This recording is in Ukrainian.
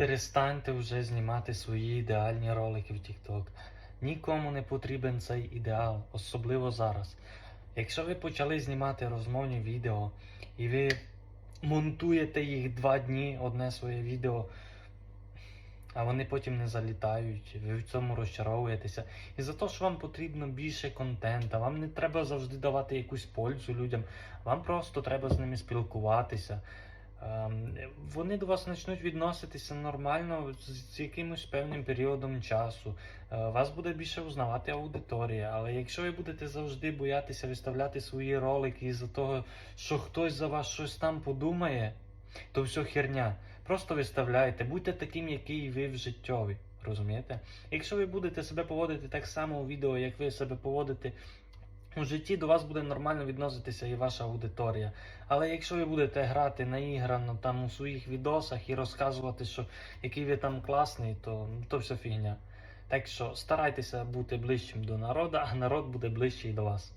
Перестаньте вже знімати свої ідеальні ролики в TikTok. Нікому не потрібен цей ідеал, особливо зараз. Якщо ви почали знімати розмовні відео і ви монтуєте їх два дні, одне своє відео, а вони потім не залітають, ви в цьому розчаровуєтеся. І за те, що вам потрібно більше контента, вам не треба завжди давати якусь пользу людям, вам просто треба з ними спілкуватися. Вони до вас почнуть відноситися нормально з, з якимось певним періодом часу. Е, Вас буде більше узнавати аудиторія. Але якщо ви будете завжди боятися виставляти свої ролики із-за того, що хтось за вас щось там подумає, то все херня. Просто виставляйте, будьте таким, який ви в життєві. Розумієте? Якщо ви будете себе поводити так само у відео, як ви себе поводите у житті, до вас буде нормально відноситися і ваша аудиторія. Але якщо ви будете грати наіграно там у своїх відосах і розказувати, що який ви там класний, то, то все фігня. Так що старайтеся бути ближчим до народу, а народ буде ближчий до вас.